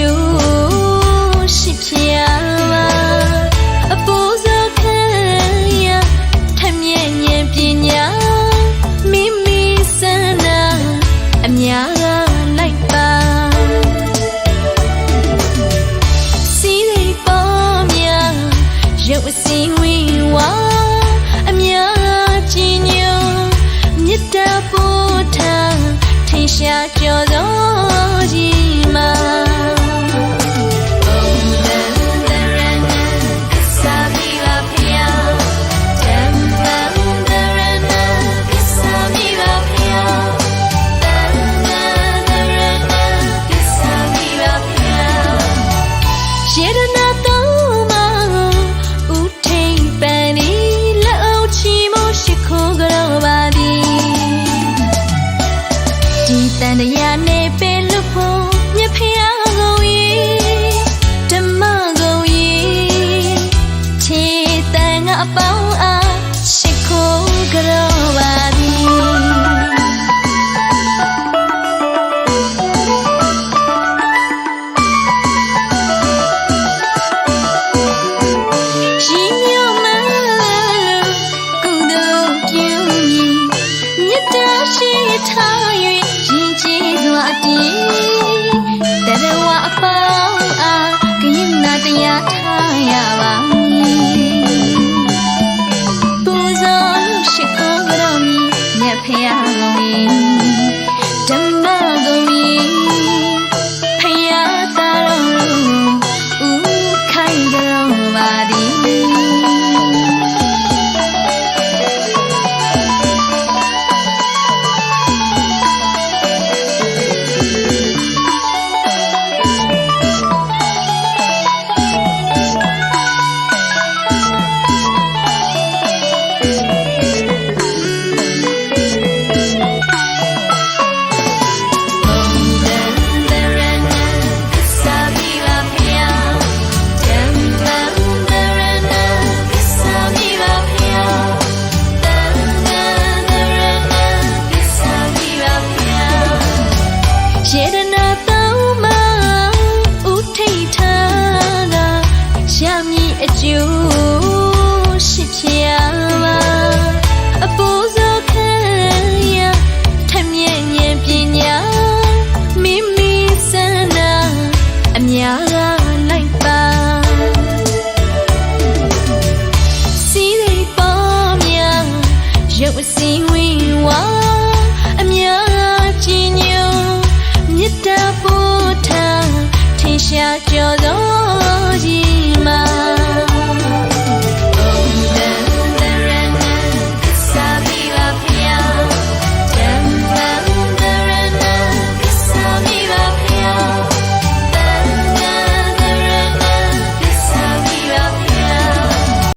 မျိုးရှိပြပါအပေါ်စားခံရထမြဲဉာဏ်ပညာမိမိစန္ဒအများကလိုက်ပါစီးလေးပေါ်များရုပ်အစင်းဝင်းဝါအများကြီးညုံမြတ်တာပို့ထားထင်ရှားကြော် ပေါင်းအားရှိခိုးကြောပါသည်တရဝအပေါင်းအားကရင်နာတရားထားရ ဖျားကောင်းရင်ဓမ္မကောင်း နာကလိုက်ပါစီးသိပေါ်များရုပ်အစီဝင်းဝါ